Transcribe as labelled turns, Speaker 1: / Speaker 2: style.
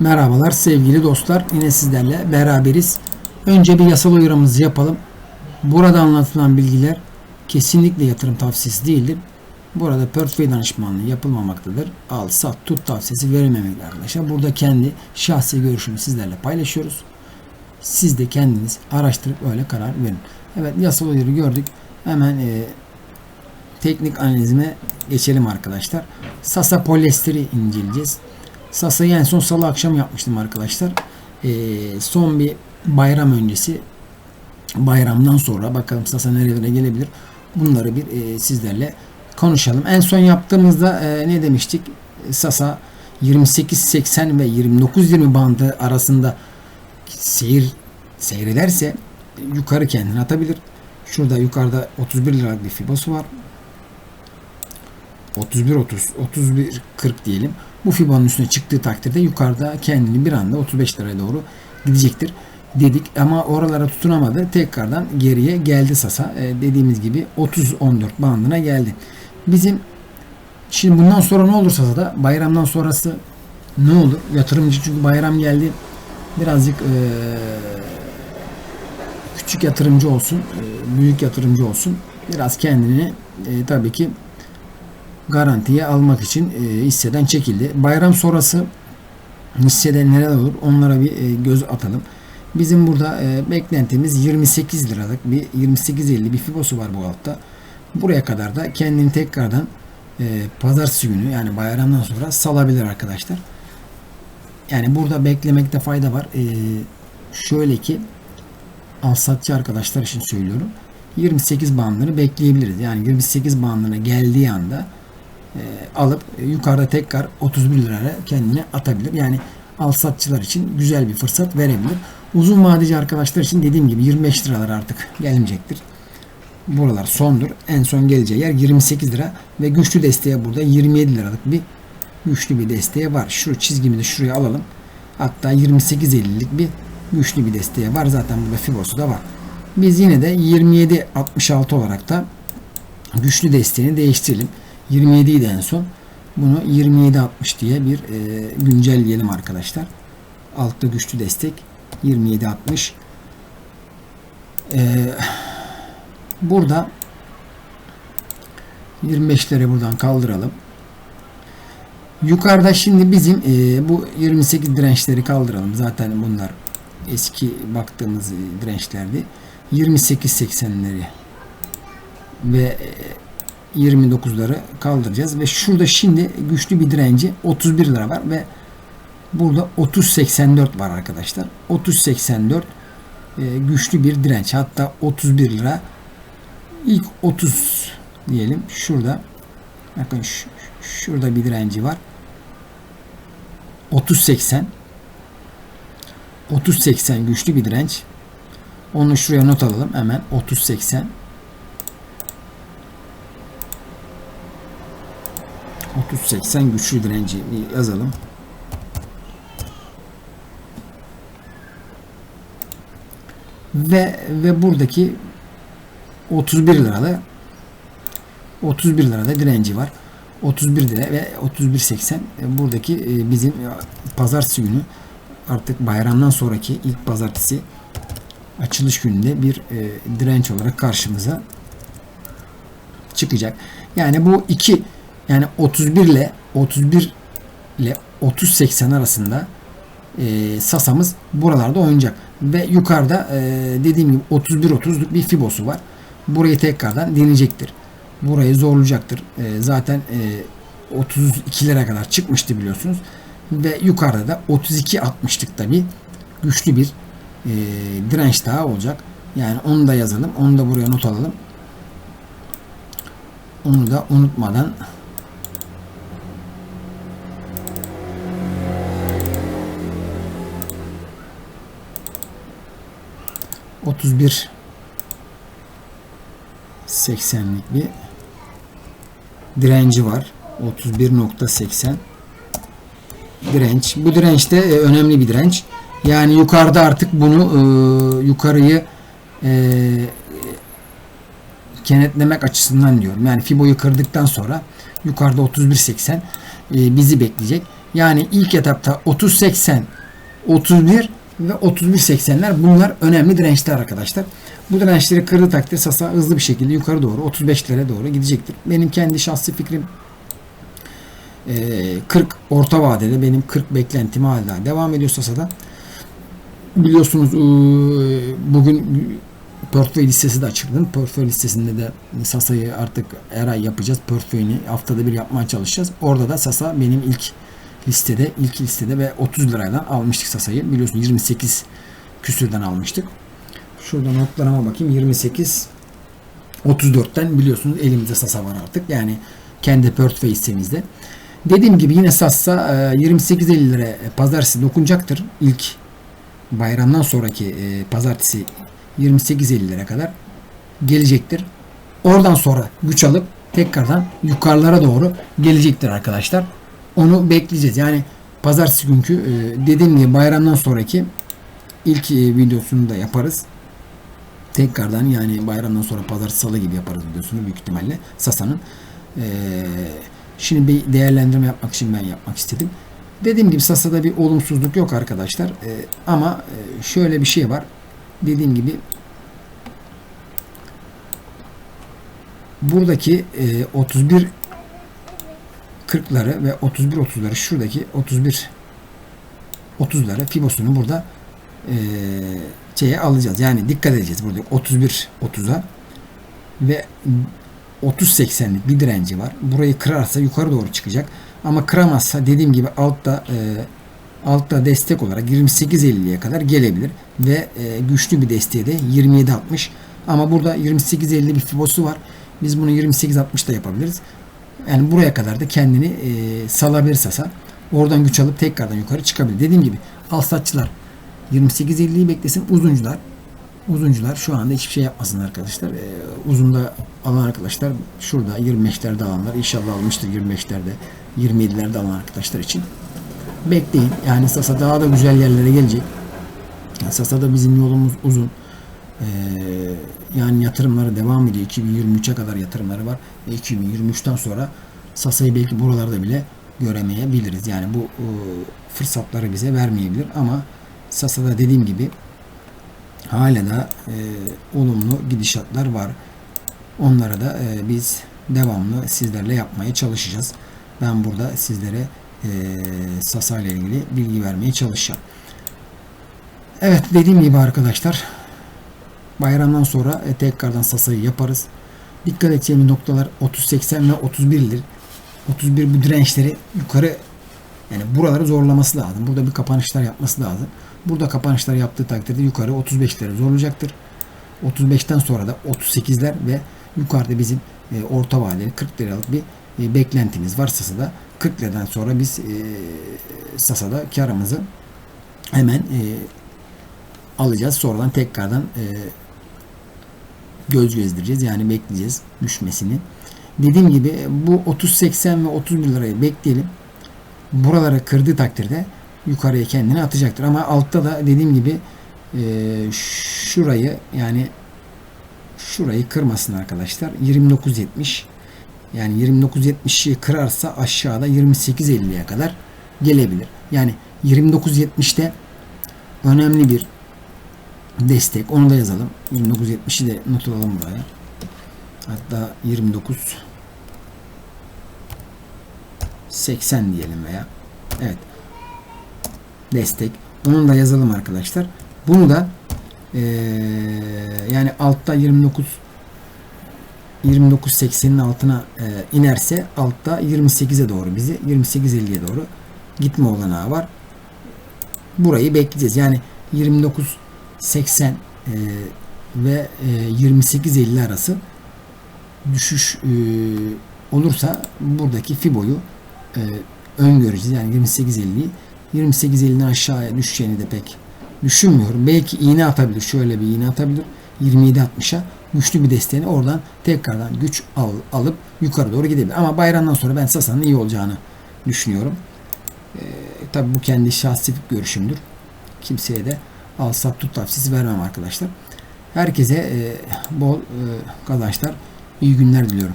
Speaker 1: Merhabalar sevgili dostlar. Yine sizlerle beraberiz. Önce bir yasal uyarımızı yapalım. Burada anlatılan bilgiler kesinlikle yatırım tavsiyesi değildir. Burada portföy danışmanlığı yapılmamaktadır. Al, sat, tut tavsiyesi verilmemektedir arkadaşlar. Burada kendi şahsi görüşümü sizlerle paylaşıyoruz. Siz de kendiniz araştırıp öyle karar verin. Evet yasal uyarı gördük. Hemen e, teknik analizime geçelim arkadaşlar. Sasa polyesteri inceleyeceğiz. Sasa'yı en son salı akşam yapmıştım arkadaşlar. Ee, son bir bayram öncesi bayramdan sonra bakalım Sasa nerelere gelebilir. Bunları bir e, sizlerle konuşalım. En son yaptığımızda e, ne demiştik? Sasa 28-80 ve 29-20 bandı arasında seyir seyrederse yukarı kendini atabilir. Şurada yukarıda 31 liralık bir fibosu var. 31 30 31 40 diyelim. Bu Fibon'un üstüne çıktığı takdirde yukarıda kendini bir anda 35 liraya doğru gidecektir dedik ama oralara tutunamadı. Tekrardan geriye geldi Sasa. Ee, dediğimiz gibi 30-14 bandına geldi. Bizim şimdi bundan sonra ne olur Sasa'da? Bayramdan sonrası ne olur? Yatırımcı çünkü bayram geldi. Birazcık ee, küçük yatırımcı olsun, ee, büyük yatırımcı olsun. Biraz kendini ee, tabii ki garantiye almak için e, hisseden çekildi. Bayram sonrası hisseden neler olur onlara bir e, göz atalım. Bizim burada e, beklentimiz 28 liralık bir 28.50 bir fibosu var bu altta. Buraya kadar da kendini tekrardan e, pazartesi günü yani bayramdan sonra salabilir arkadaşlar. Yani burada beklemekte fayda var. E, şöyle ki al satçı arkadaşlar için söylüyorum. 28 bandını bekleyebiliriz. Yani 28 bandına geldiği anda alıp e, yukarıda tekrar 31 liraya kendine atabilir. Yani al satçılar için güzel bir fırsat verebilir. Uzun vadeci arkadaşlar için dediğim gibi 25 liralar artık gelmeyecektir. Buralar sondur. En son geleceği yer 28 lira ve güçlü desteğe burada 27 liralık bir güçlü bir desteğe var. Şu çizgimi de şuraya alalım. Hatta 28.50'lik bir güçlü bir desteğe var. Zaten burada Fibosu da var. Biz yine de 27.66 olarak da güçlü desteğini değiştirelim. 27 idi en son. Bunu 27.60 diye bir e, güncelleyelim arkadaşlar. Altta güçlü destek 27.60. E, burada 25'leri buradan kaldıralım. Yukarıda şimdi bizim e, bu 28 dirençleri kaldıralım. Zaten bunlar eski baktığımız dirençlerdi. 28.80'leri ve e, 29'ları kaldıracağız ve şurada şimdi güçlü bir direnci 31 lira var ve burada 30.84 var arkadaşlar. 30.84 e, güçlü bir direnç. Hatta 31 lira ilk 30 diyelim şurada bakın şurada bir direnci var. 30.80 30.80 güçlü bir direnç. Onu şuraya not alalım hemen 30.80 30.80 güçlü direnci yazalım. Ve ve buradaki 31 liralı 31 lirada direnci var. 31 lira ve 31.80 buradaki e, bizim pazartesi günü artık bayramdan sonraki ilk pazartesi açılış gününde bir e, direnç olarak karşımıza çıkacak. Yani bu iki yani 31 ile 31 ile 30-80 arasında e, Sasa'mız buralarda oynayacak. Ve yukarıda e, dediğim gibi 31-30'luk bir Fibosu var. Burayı tekrardan deneyecektir. Burayı zorlayacaktır. E, zaten e, 32'lere kadar çıkmıştı biliyorsunuz. Ve yukarıda da 32-60'lıkta bir güçlü bir e, direnç daha olacak. Yani onu da yazalım. Onu da buraya not alalım. Onu da unutmadan 31 80'lik bir direnci var. 31.80 direnç. Bu direnç de e, önemli bir direnç. Yani yukarıda artık bunu e, yukarıyı e, kenetlemek açısından diyorum. Yani Fibo'yu kırdıktan sonra yukarıda 31.80 e, bizi bekleyecek. Yani ilk etapta 30-80, 31 ve 31-80'ler bunlar önemli dirençler arkadaşlar. Bu dirençleri kırdığı takdirde Sasa hızlı bir şekilde yukarı doğru 35'lere doğru gidecektir. Benim kendi şahsi fikrim e, 40 orta vadede benim 40 beklentim hala devam ediyor Sasa'da. Biliyorsunuz e, bugün portföy listesi de açıldı. Portföy listesinde de Sasa'yı artık her ay yapacağız. Portföyünü haftada bir yapmaya çalışacağız. Orada da Sasa benim ilk listede, ilk listede ve 30 lirayla almıştık Sasa'yı. Biliyorsunuz 28 küsürden almıştık. Şurada notlarıma bakayım. 28 34'ten biliyorsunuz elimizde Sasa var artık. Yani kendi portföy hissemizde. Dediğim gibi yine Sasa 28.50 lira pazartesi dokunacaktır. İlk bayramdan sonraki e, pazartesi 28.50 lira kadar gelecektir. Oradan sonra güç alıp tekrardan yukarılara doğru gelecektir arkadaşlar. Onu bekleyeceğiz. Yani pazartesi günkü e, dediğim gibi bayramdan sonraki ilk e, videosunu da yaparız. Tekrardan yani bayramdan sonra pazartesi salı gibi yaparız videosunu büyük ihtimalle Sasa'nın. Ee, şimdi bir değerlendirme yapmak için ben yapmak istedim. Dediğim gibi Sasa'da bir olumsuzluk yok arkadaşlar. Ee, ama e, şöyle bir şey var. Dediğim gibi buradaki e, 31 40'ları ve 31 30'ları şuradaki 31 30'ları Fibosunu burada e, şeye alacağız. Yani dikkat edeceğiz burada 31 30'a ve 30 80'lik bir direnci var. Burayı kırarsa yukarı doğru çıkacak. Ama kıramazsa dediğim gibi altta e, altta destek olarak 28.50'ye kadar gelebilir ve e, güçlü bir desteği de 27.60 ama burada 28.50 bir fibosu var. Biz bunu 28.60 da yapabiliriz. Yani buraya kadar da kendini e, salabilir Sasa. Oradan güç alıp tekrardan yukarı çıkabilir. Dediğim gibi al satçılar 28.50'yi beklesin. Uzuncular uzuncular şu anda hiçbir şey yapmasın arkadaşlar. Ee, uzunda alan arkadaşlar şurada 25'lerde alanlar inşallah almıştır 25'lerde 27'lerde alan arkadaşlar için. Bekleyin. Yani Sasa daha da güzel yerlere gelecek. Yani Sasa'da bizim yolumuz uzun. Ee, yani yatırımları devam ediyor. 2023'e kadar yatırımları var. Ve 2023'ten sonra Sasa'yı belki buralarda bile göremeyebiliriz. Yani bu e, fırsatları bize vermeyebilir ama Sasa'da dediğim gibi hala da e, olumlu gidişatlar var. Onlara da e, biz devamlı sizlerle yapmaya çalışacağız. Ben burada sizlere e, Sasa ile ilgili bilgi vermeye çalışacağım. Evet dediğim gibi arkadaşlar bayramdan sonra e, tekrardan Sasa'yı yaparız. Dikkat edeceğimiz noktalar 30-80 ve 31'lir. 31 bu dirençleri yukarı yani buraları zorlaması lazım. Burada bir kapanışlar yapması lazım. Burada kapanışlar yaptığı takdirde yukarı 35'leri zorlayacaktır. 35'ten sonra da 38'ler ve yukarıda bizim e, orta vadeli 40 liralık bir e, beklentimiz var Sasa'da. 40 liradan sonra biz e, Sasa'da karımızı hemen e, alacağız. Sonradan tekrardan e, göz gezdireceğiz. Yani bekleyeceğiz düşmesini. Dediğim gibi bu 30-80 ve 31 lirayı bekleyelim. Buraları kırdığı takdirde yukarıya kendini atacaktır. Ama altta da dediğim gibi e, şurayı yani şurayı kırmasın arkadaşlar. 29.70 yani 29.70'i kırarsa aşağıda 28.50'ye kadar gelebilir. Yani 29.70'te önemli bir destek. Onu da yazalım. 2970'i de not alalım buraya. Hatta 29 80 diyelim veya evet destek. Onu da yazalım arkadaşlar. Bunu da ee, yani altta 29 29.80'in altına e, inerse altta 28'e doğru bizi 28.50'ye doğru gitme olanağı var. Burayı bekleyeceğiz. Yani 29 80 e, ve e, 28.50 arası düşüş e, olursa buradaki Fibo'yu öngöreceğiz. Yani 28.50'yi 28.50'den aşağıya düşeceğini de pek düşünmüyorum. Belki iğne atabilir. Şöyle bir iğne atabilir. 27.60'a güçlü bir desteğini oradan tekrardan güç al, alıp yukarı doğru gidebilir. Ama bayramdan sonra ben Sasa'nın iyi olacağını düşünüyorum. Ee, tabii bu kendi şahsi görüşümdür. Kimseye de al sat tut tavsiyesi vermem arkadaşlar. Herkese e, bol e, kazançlar, iyi günler diliyorum.